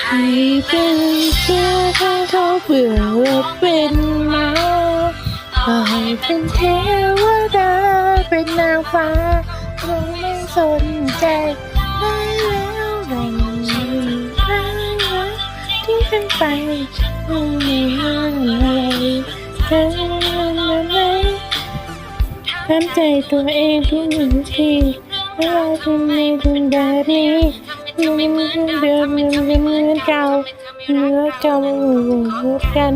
ให้เป็นเสื้อถ้าเขาเบื่อว่าเป็นมาก็ให้เป็นเทวดาเป็นนางฟ้าคงไม่สนใจได้แล้วแบ่งได้แล้วที่ฉันไปคงไม่ห้ามอะไรเธอนั้นไหมทำใจตัวเองทุกวิธีไม่ว่าจะมีทุกแบบ นี้มันมันเดิมมันเป็นเหมือนเก่าเนื้อเก่ามันเหมือนกัน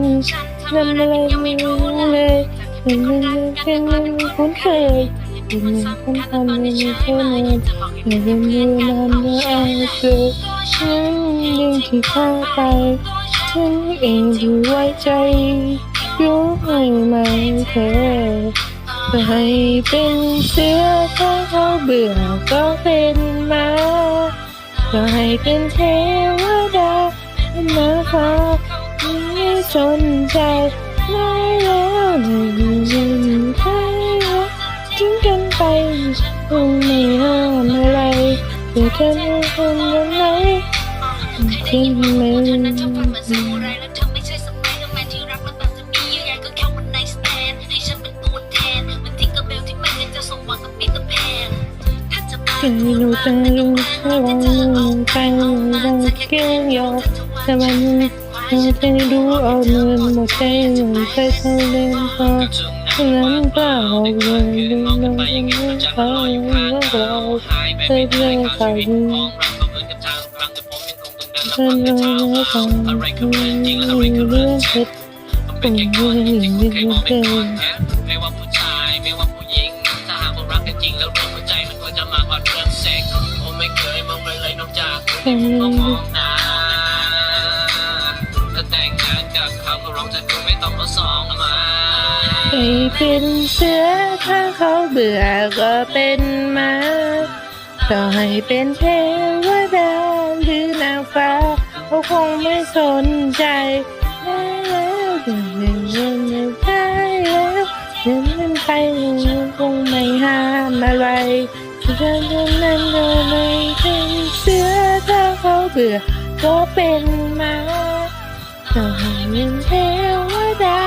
นำอะไรไม่รู้เลยมันมันเป็นมันคุ้นเคยมันมันทำไม่มีเท่านั้นมันยังมีนานเมื่ออาเกิดฉันยังที่ข้าไปฉันเองที่ไว้ใจยกให้มาเธอก็ให้เป็นเสือถ้าเขาเบื่อก็เป็นมา ก็ให้เป็นเทวดามางฟ้าไม่สนใจไม่แล้วเลยยินใครแล้วทิ้งกันไปคงไม่ห้ามอะไรแต่เธอไม่คนแบบไหนที่ไม่นะเธอฟังเหมือนมุไรและไม่ ฉันไม่รู้จะรู้ว่าเราไปเราเกี่ยงยอแต่วันนี้เราจะดูเอาเงินหมดใจหนุ่มใจเท่าเดิมพอนั้นก็เอาเงินดึงลงไปเขาเราเคยเลิกเขาดีฉันรู้ว่าตอนนี้เรื่องเท็จผมยังยืนยันเดิมไม่ว่า รักกันจริงแล้วเรื่องหัวใจมันควรจะมากกว่าเรื่องเซ็กผมไม่เคยมองใครเลยนอกจากคุณที่ผมมองหน้าถ้าแต่งงานกับเขาก็ร้องจะดูไม่ต้องมาสองมาให้เป็นเสือถ้าเขาเบื่อก็เป็นมาต่อให้เป็นเทวดาหรือนางฟ้าเขาคงไม่สนใจได้แล้วยังยังยังได้แล้วยังมันไปคงไม่หา มอะไรเดินเดินนั้นเดินไม่เป็นเสือถ้าเขาเบื่อก็เป็นมาต่อให้เป็นเทวดา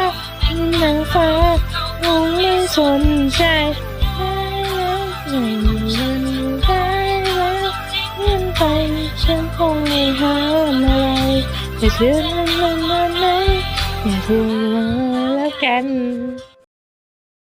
นางฟ้าคงไม่สนใจได้แล้วไม่มีเงินได้แล้วเงินไปฉันคงไม่หาอะไรแต่เธอนั้นนั้นนั้นไหนอย่าพูดว่าแล้วกัน